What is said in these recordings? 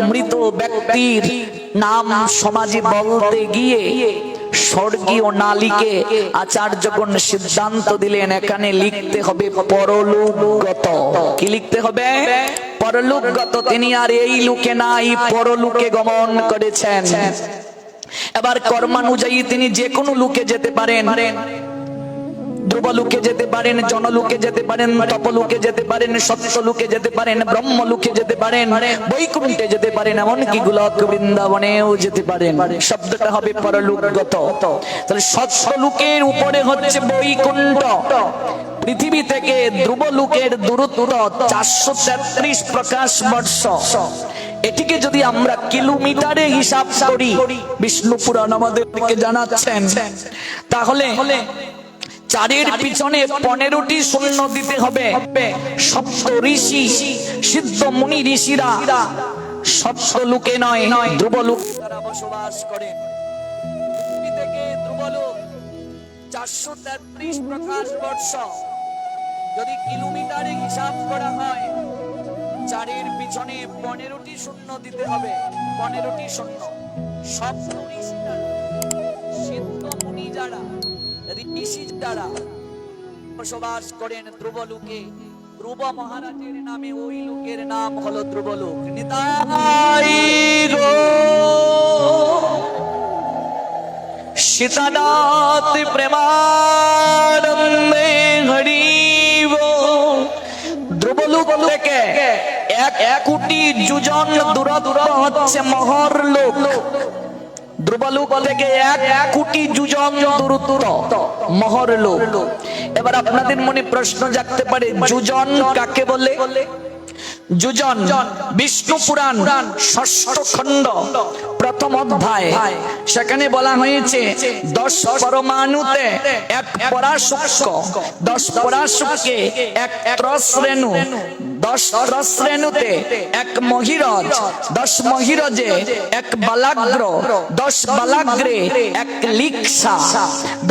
মৃত ব্যক্তির নাম সমাজে বলতে গিয়ে স্বর্গীয় নালিকে আচার্যগণ সিদ্ধান্ত দিলেন, এখানে লিখতে হবে পরলোকগত। কি লিখতে হবে? পরলোকগত, তিনি আর এই লোকে নাই, পরলোকে গমন করেছেন। এবার কর্মানুযায়ী তিনি যে কোনো লোকে যেতে পারেন। ধ্রুবলোকে যেতে পারেন জনলোকে যেতে পারেন তপলোকে যেতে পারেন সত্যলোকে যেতে পারেন ব্রহ্মলোকে যেতে পারেন, বৈকুণ্ঠে যেতে পারেন, এমনকি গোলক বৃন্দাবনেও যেতে পারেন। শব্দটা হবে পরলোকগত। তাহলে সত্যলোকের উপরে হচ্ছে বৈকুণ্ঠ। পৃথিবী থেকে ধ্রুবলোকের দূরত্ব চারশো তেত্রিশ প্রকাশ বর্ষ। এটিকে যদি আমরা কিলোমিটারে হিসাব করি বিষ্ণু পুরাণ আমাদেরকে জানাচ্ছেন, তাহলে চারের পিছনে পনেরোটি শূন্য দিতে হবে। সপ্ত ঋষি সিদ্ধ মুনি ঋষিরা সপ্ত লোকে নয় ধ্রুব লোক তারা বসবাস করে। থেকে ধ্রুবলোক চারশো তেত্রিশ প্রকাশ বর্ষ। যদি কিলোমিটারে হিসাব করা হয় চারের পিছনে পনেরোটি শূন্য দিতে হবে। পনেরোটি শূন্য সপ্ত ঋষিরা। সিদ্ধ মুনি যারা ঋষি যারা বসবাস করেন ধ্রুবলোকে। ধ্রুব মহারাজের নামে ওই লোকের নাম হলো ধ্রুবলোক। নিতাই সীতানাথ প্রেমানন্দে হরিব। ধ্রুবলোক থেকে এক কোটি যুজন দূরত্ব হচ্ছে মহর লোক এক যুজন এবার আপনাদের মনে প্রশ্ন জাগতে পারে, যুজন কাকে বলে? যুজন বিষ্ণু পুরাণ ষষ্ঠ প্রথম অধ্যায় সেখানে বলা হয়েছে, দশ পরমাণুতে এক পরাশুক্ষ দশ পরাশুককে এক ত্রশ্রেণু দশ ত্রশ্রেণুতে এক মহিরজ, দশ মহিরজে এক বালাগ্র, দশ বালাগ্রে এক লিক্সা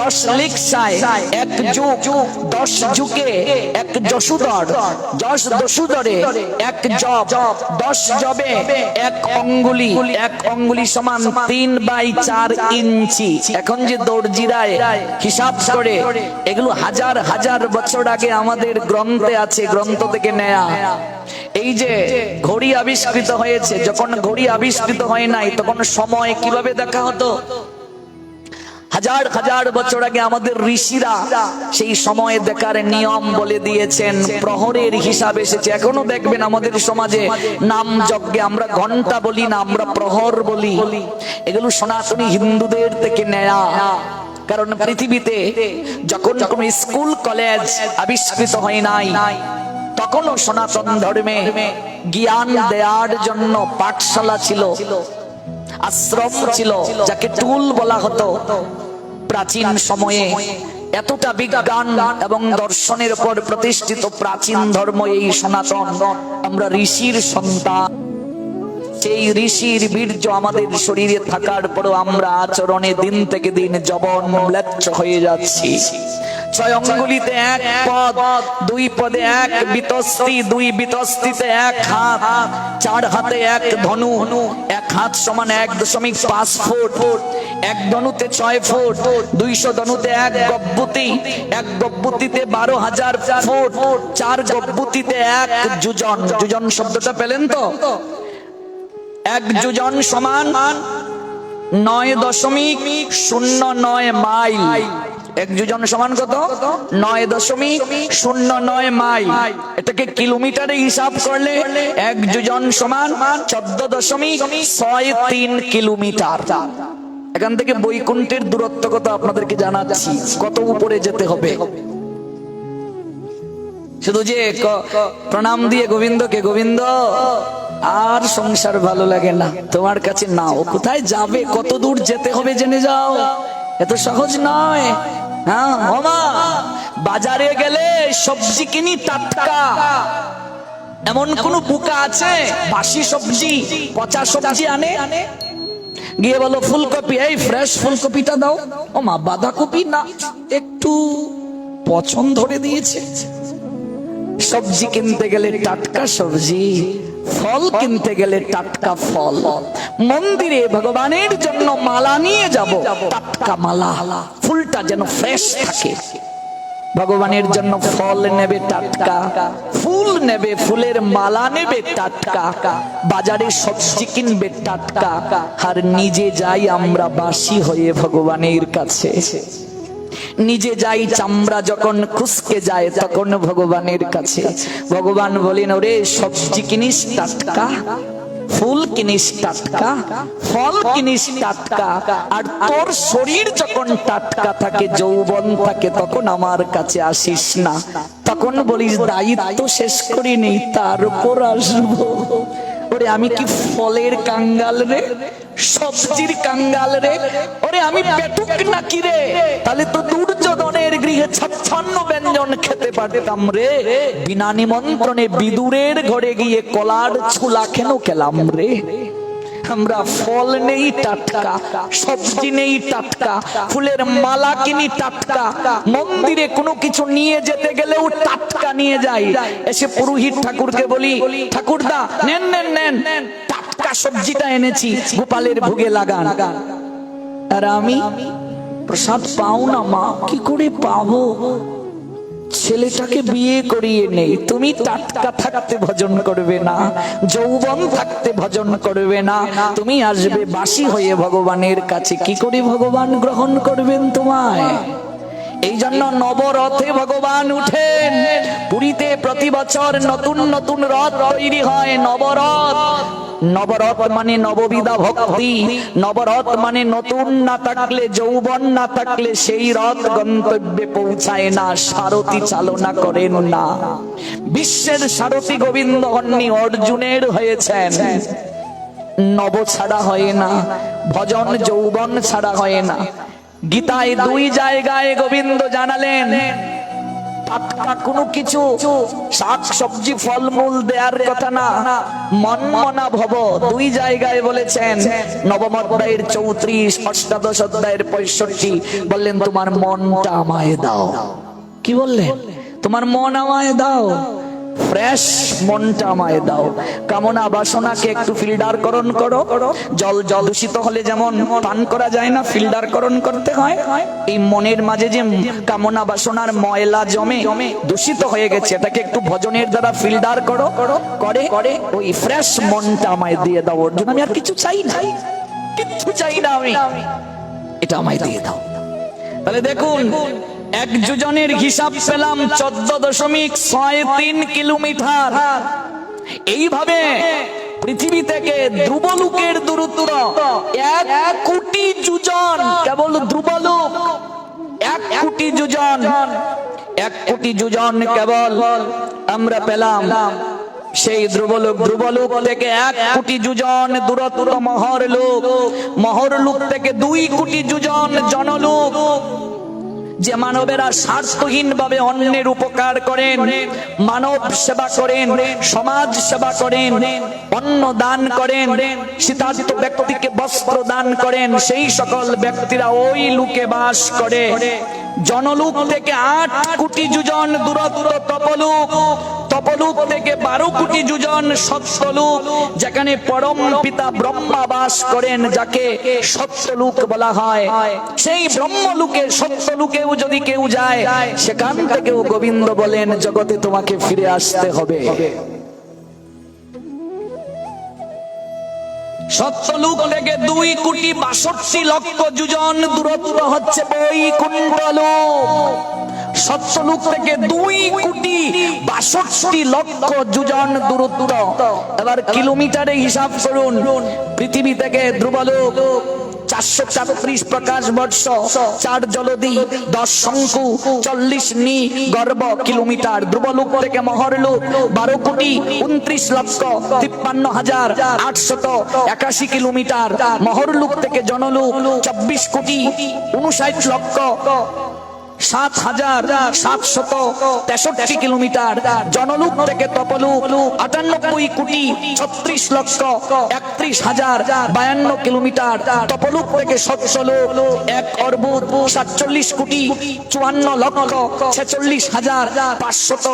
দশ লিক্সায় এক যুগ, দশ যুগে এক যশুদর দশ দশুদরে এক জব, দশ জবে এক অঙ্গুলি এক অঙ্গুলি সমান তিন বাই চার ইঞ্চি। এখন যে দর্জিরায় হিসাব করে, এগুলো হাজার হাজার বছর আগে আমাদের গ্রন্থে আছে, গ্রন্থ থেকে নেয়া। এই যে ঘড়ি আবিষ্কৃত হয়েছে, যখন ঘড়ি আবিষ্কৃত হয় নাই, তখন সময় কীভাবে দেখা হতো? হাজার হাজার বছর আগে আমাদের ঋষিরা সেই সময় দেখার নিয়ম বলে দিয়েছেন, প্রহরের হিসাব এসেছে। এখনও দেখবেন আমাদের সমাজে নাম যজ্ঞে আমরা ঘণ্টা বলি না, আমরা প্রহর বলি। এগুলো সনাতনী হিন্দুদের থেকে নেয়া। কারণ পৃথিবীতে যখন কোন স্কুল, কলেজ আবিষ্কৃত হয় নাই, তখনও সনাতন ধর্মে জ্ঞান দেওয়ার জন্য পাঠশালা ছিল, আশ্রম ছিল, যাকে টুল বলা হতো। প্রাচীন সময়ে এতটা বিজ্ঞান এবং দর্শনের উপর প্রতিষ্ঠিত প্রাচীন ধর্ম এই সনাতন। আমরা ঋষির সন্তান। সেই ঋষির বীর্য আমাদের শরীরে থাকার পরও আমরা আচরণে দিন থেকে দিন জবন ম্লেচ্ছ হয়ে যাচ্ছি। ছয় অঙ্গুলিতে এক পদ, দুই পদে এক বিতস্তি, দুই বিতস্তিতে এক হাত। চার হাতে এক ধনু, এক হাত সমান এক দশমিক পাঁচ ফুট। এক ধনুতে ছয় ফুট, দুইশো ধনুতে এক গব্বুতি, এক গব্বুতিতে বারো হাজার ফুট, চার গব্বুতিতে এক যুজন। যুজন শব্দটা পেলেন তো? এক যুজন সমান নয় দশমিক শূন্য নয় মাইল। এক যুজন সমান কত? নয় দশমিক শূন্য নয় মাইল। এটাকে কিলোমিটারে হিসাব করলে এক যুজন সমান চোদ্দ দশমিক ছয় তিন কিলোমিটার। এখান থেকে বৈকুণ্ঠের দূরত্ব কত আপনাদেরকে জানাচ্ছি? কত উপরে যেতে হবে? শুধু যে প্রণাম দিয়ে গোবিন্দকে, গোবিন্দ, আর সংসার ভালো লাগে না। তোমার কাছে নাও। কোথায় যাবে? কত দূর যেতে হবে জেনে যাও। এত সহজ নয়। হ্যাঁ মামা বাজারে গেলে সবজি কিনি টাটকা। এমন কোন বুকা আছে? বাসি সবজি পচা সবজি আনে? গিয়ে বলো ফুলকপি। এই ফ্রেশ ফুলকপিটা দাও। ও মা বাঁধাকপি না একটু পছন্দ ধরে দিয়েছে। সবজি কিনতে গেলে টাটকা সবজি। ফল কিনতে গেলে টাটকা ফল। মন্দিরে ভগবানের জন্য মালা নিয়ে যাব, টাটকা মালা। ফুলটা যেন ফ্রেশ থাকে। ভগবানের জন্য ফল নেবে টাটকা, ফুল নেবে, ফুলের মালা নেবে টাটকা। বাজারে সবজি কিনবে টাটকা, আর নিজে যাই আমরা বাসি হয়ে ভগবানের কাছে। নিজে যাই চামড়া যখন খুসকে যায় তখন ভগবানের কাছে। ভগবান বলেন, ওরে সবজি কিনিস, টাটকা, ফুল কিনিস, টাটকা, ফল কিনিস, টাটকা, আর তোর শরীর যখন টাটকা থাকে, যৌবন থাকে, তখন আমার কাছে আসিস না। তখন বলিস, দায়িত্ব শেষ করি নেই, তার উপর আসব। ওরে, আমি কি ফলের কাঙ্গাল রে? সবজির কাঙ্গাল রে? ওরে, আমি পেটুক নাকি রে? তাহলে তো দুর্যোধনের গৃহে ছাপ্পান্ন ব্যঞ্জন খেতে পারতাম রে। বিনা নিমন্ত্রণে বিদুরের ঘরে গিয়ে কলার ছুলা কেন খেলাম রে? আমরা ফল নেই টাটকা, সবজি নেই টাটকা, ফুলের মালা কিনি টাটকা, মন্দিরে কোনো কিছু নিয়ে যেতে গেলেও টাটকা নিয়ে যাই। এসে পুরোহিত ঠাকুরকে বলি, ঠাকুরদা, নেন নেন নেন, টাটকা সবজিটা এনেছি, গোপালের ভোগে লাগান। আর আমি প্রসাদ পাও না মা, কি করে পাবো? ছেলেটাকে বিয়ে করিয়ে নেই, তুমি টাটকা থাকতে ভজন করবে না, যৌবন থাকতে ভজন করবে না, তুমি আসবে বাসি হয়ে ভগবানের কাছে, কি করে ভগবান গ্রহণ করবেন তোমায়? এই জন্য নবরথে ভগবান উঠেন, পুরীতে প্রতি বছর নতুন নতুন রথ তৈরি হয় নবরথ। নবরথ মানে নববিধা ভক্তি। নবরথ মানে নতুন না থাকলে যৌবন না থাকলে সেই রথ গন্তব্যে পৌঁছায় না, সারথি চালনা করেন না। বিশ্বের সারথি গোবিন্দ হন্নি অর্জুনের হয়েছেন। নব ছাড়া হয় না, ভজন যৌবন ছাড়া হয় না। গীতায় দুই জায়গায় গোবিন্দ জানালেন কিছু, শাক, সবজি, ফলমূল মন মনা ভব জায়গায় বলেছেন, নবম চৌত্রিশ পঁয়ষট্টি। বললেন, তোমার মনটা আমায় দাও। কি বললেন? তোমার মন আমায় দাও। ফ্রেশ মনটা আমায় দাও। কামনা বাসনাকে একটু ফিল্টার করণ করো। জল জল দূষিত হলে যেমন পান করা যায় না ফিল্টার করণ করতে হয়। এই মনের মাঝে যে কামনা বাসনার ময়লা জমে, দূষিত হয়ে গেছে, এটাকে একটু ভজনের দ্বারা ফিল্টার করো। করে করে, ওই ফ্রেশ মনটা আমায় দিয়ে দাও, অর্জুন। আমি আর কিছু চাই না। কিচ্ছু চাই না আমি। এটা আমায় দিয়ে দাও। তাহলে দেখুন এক যোজনের হিসাব পেলাম চোদ্দ দশমিক ছয় তিন কিলোমিটার। এইভাবে পৃথিবী থেকে ধ্রুবলোকের দূরত্ব এক কোটি যোজন কেবল ধ্রুবলোক। এক কোটি যোজন এক কোটি যোজন কেবল আমরা পেলাম। সেই ধ্রুবলোক ধ্রুবলোক থেকে এক কোটি যুজন দূরত্ব মহর লোক মহর লোক থেকে দুই কোটি যুজন জনলোক। যে মানবেরা স্বার্থহীন ভাবে অন্যের উপকার করেন, মানব সেবা করেন, সমাজ সেবা করেন, অন্ন দান করেন শীতার্থ ব্যক্তিকে বস্ত্র দান করেন, সেই সকল ব্যক্তিরা ওই লোকে বাস করে। জনলুক থেকে আট কোটি যুজন দূরত্ব তপলুক তপলুক থেকে বারো কোটি যুজন সত্যলুক যেখানে পরম পিতা ব্রহ্মা বাস করেন, যাকে সত্যলুক বলা হয়। সেই ব্রহ্মলুকে সত্যলুকেও যদি কেউ যায়, সেখান থেকেও গোবিন্দ বলেন, জগতে তোমাকে ফিরে আসতে হবে। সত্যলুক থেকে দুই কোটি বাষট্টি লক্ষ যুজন দূরত্ব হচ্ছে বই কুণ্ডলু সত্যলুক থেকে দুই কোটি বাষট্টি লক্ষ যুজন দূরত্ব। এবার কিলোমিটারে হিসাব করুন, পৃথিবী থেকে ধ্রুবলোক চারশো চাত্রিশ প্রকাশ বর্ষ, চার জলদি, দশ শঙ্কু, চল্লিশ নি গর্ব কিলোমিটার। ধ্রুবলোক থেকে মহরলোক বারো কোটি উনত্রিশ লক্ষ তিপ্পান্ন হাজার আটশত একাশি কিলোমিটার। মহরলোক থেকে জনলুক, চব্বিশ কোটি উনষাট লক্ষ সাত হাজার সাতশত তেষট্টি কিলোমিটার। জনলুক থেকে তপলুক আটানব্বই কোটি ছত্রিশ লক্ষ একত্রিশ হাজার বায়ান্ন কিলোমিটার। তপলুক থেকে সৎসলোক এক অর্ব সাতচল্লিশ কোটি চুয়ান্ন লক্ষ ছেচল্লিশ হাজার পাঁচশত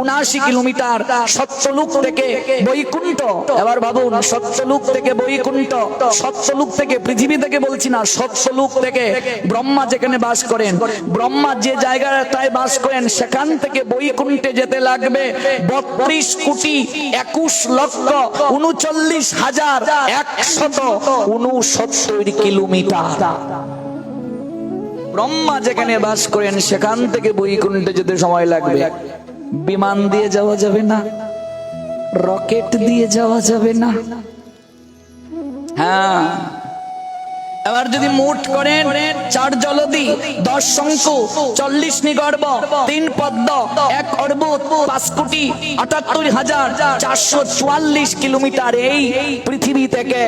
উনআশি কিলোমিটার। সত্যলুক থেকে বৈকুণ্ঠ। এবার ভাবুন, সত্যলুক থেকে বৈকুণ্ঠ, সত্যলুক থেকে পৃথিবী থেকে বলছি না, সত্যলুক থেকে ব্রহ্মা যেখানে বাস করেন, ব্রহ্মা যে জায়গাটায় বাস করেন, সেখান থেকে বৈকুণ্ঠে যেতে লাগবে। বত্রিশ কোটি একুশ লক্ষ উনচল্লিশ হাজার একশত উনসত্তর কিলোমিটার। ব্রহ্মা যেখানে বাস করেন, সেখান থেকে বৈকুণ্ঠে যেতে সময় লাগবে। বিমান দিয়ে যাওয়া যাবে না, রকেট দিয়ে যাওয়া যাবে না। হ্যাঁ। এবার যদি মোট করেন চার জলদি, দশ শঙ্কু, চল্লিশ নিগর্ব তিন পদ্ম, এক অর্ব পাঁচ কোটি, আটাত্তর হাজার, চারশো চুয়াল্লিশ কিলোমিটার এই পৃথিবী থেকে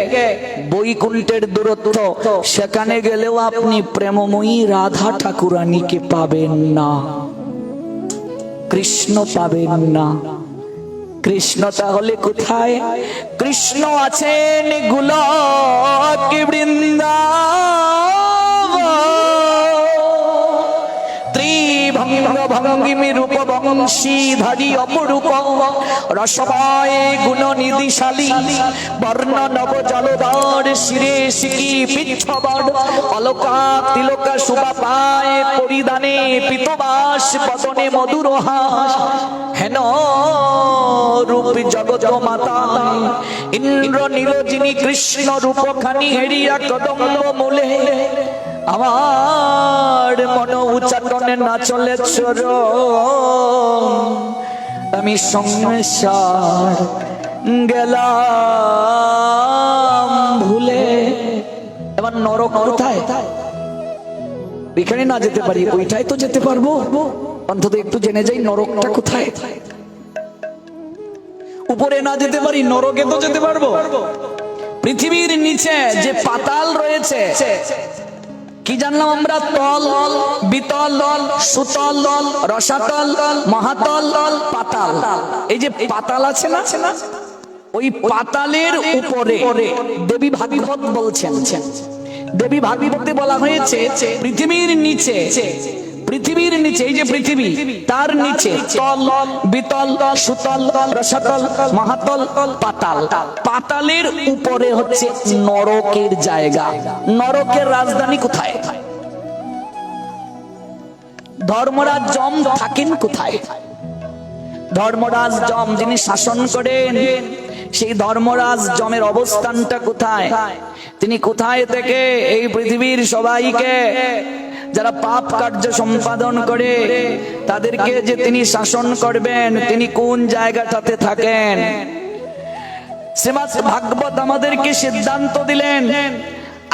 বৈকুণ্ঠের দূরত্ব। সেখানে গেলেও আপনি প্রেমময়ী রাধা ঠাকুরানীকে পাবেন না, কৃষ্ণ পাবেন না। কৃষ্ণ তাহলে কোথায়? কৃষ্ণ আছেন গুলক ত্রিভঙ্গ ভঙ্গিমি রূপ বংশী ধারি অপরূপ রসময় গুণ নিধিশালী বর্ণ নব জলধর শিরে শিকি পিচ্ছবর অলকা তিলকা পায় পরিধানে পিতবাস পতনে মধুর হাস হেন রূপ জগত মাতা ইন্দ্র নীরজিনী কৃষ্ণ রূপ খানি হেরিয়া কদম্ব মূলে। আমার মন উচ্চাটনে না চলে চর। আমি সংসার গেলাম। এখানে না যেতে পারি, ওইটাই তো যেতে পারব। অন্তত একটু জেনে যাই নরকটা কোথায়। উপরে না যেতে পারি, নরকে তো যেতে পারব। পৃথিবীর নিচে যে পাতাল রয়েছে, কি জানলাম আমরা? তল, বিতল, সুতল, রসাতল, মহাতল, পাতাল। এই যে পাতাল আছে না? ওই পাতালের উপরে দেবী ভাগবত বলছেন। দেবী ভাগবতে বলা হয়েছে, পৃথিবীর নিচে পৃথিবীর নিচে, এই যে পৃথিবী, তার নিচে তল, বিতল, সুতল, রসাতল, মহাতল, পাতাল। পাতালের উপরে হচ্ছে নরকের জায়গা। নরকের রাজধানী কোথায়? ধর্মরাজ জম থাকেন কোথায়? ধর্মরাজ জম যিনি শাসন করেন, সেই ধর্মরাজ জমের অবস্থানটা কোথায়? তিনি কোথায় থেকে এই পৃথিবীর সবাইকে যারা পাপ কার্য সম্পাদন করে, তাদেরকে যে তিনি শাসন করবেন, তিনি কোন জায়গাটাতে থাকেন? শ্রীমৎ ভাগবত আমাদেরকে সিদ্ধান্ত দিলেন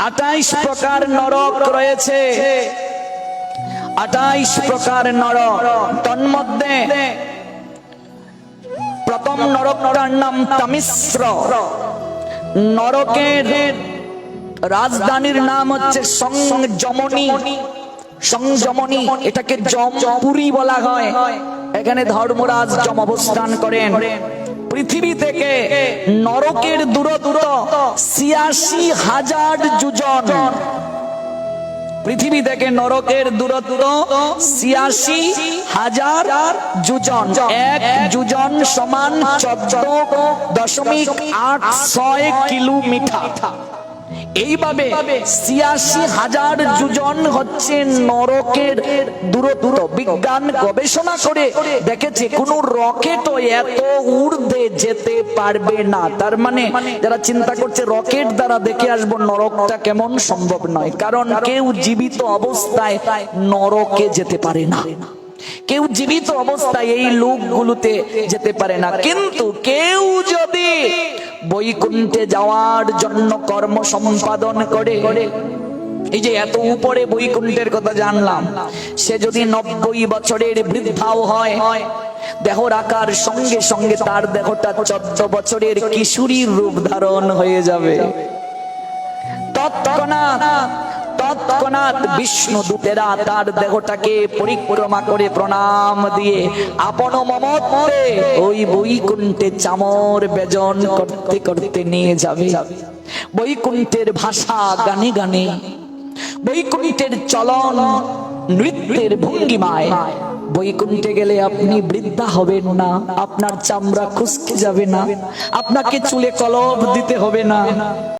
আটাইশ প্রকার নরক রয়েছে। আটাইশ প্রকার নরক। তন্মধ্যে প্রথম নরকটার নাম তামিশ্র। নরকের রাজধানীর নাম হচ্ছে সংযমনী। সংযমনী, এটাকে জমপুরি বলা হয়। এখানে ধর্মরাজ জম অবস্থান করেন। পৃথিবী থেকে নরকের দূরত্ব ছিয়াশি হাজার যোজন পৃথিবী থেকে নরকের দূরত্ব ছিয়াশি হাজার যোজন এক যোজন সমান চোদ্দ দশমিক আট ছয় কিলোমিটার। এইভাবে ছিয়াশি হাজার যোজন হচ্ছে নরকের দূরত্ব। বিজ্ঞান গবেষণা করে দেখেছে, কোন রকেটও এত ঊর্ধ্বে যেতে পারবে না। তার মানে যারা চিন্তা করছে, রকেট দ্বারা দেখে আসব নরকটা কেমন সম্ভব নয়। কারণ কেউ জীবিত অবস্থায় নরকে যেতে পারে না। কেউ জীবিত অবস্থায় এই লোকগুলোতে যেতে পারে না। কিন্তু কেউ যদি বৈকুণ্ঠে যাওয়ার জন্য কর্ম সম্পাদন করে। এই যে এত উপরে বৈকুণ্ঠের কথা জানলাম, সে যদি নব্বই বছরের বৃদ্ধাও হয় দেহ রাখার সঙ্গে সঙ্গে তার দেহটা চোদ্দ বছরের কিশোরীর রূপ ধারণ হয়ে যাবে। তৎক্ষণাৎ তৎক্ষণাৎ বিষ্ণু দূতেরা তার দেহটাকে পরিক্রমা করে প্রণাম দিয়ে আপন মমত্বে ওই বৈকুণ্ঠে চামর বেজন করতে করতে নিয়ে যাবে। বৈকুণ্ঠের ভাষা গানে গানে, বৈকুণ্ঠের চলন নৃত্যের ভঙ্গিমায়। বৈকুণ্ঠে গেলে আপনি বৃদ্ধা হবেন না, আপনার চামড়া খুসকে যাবে না, আপনাকে চুলে কলব দিতে হবে না।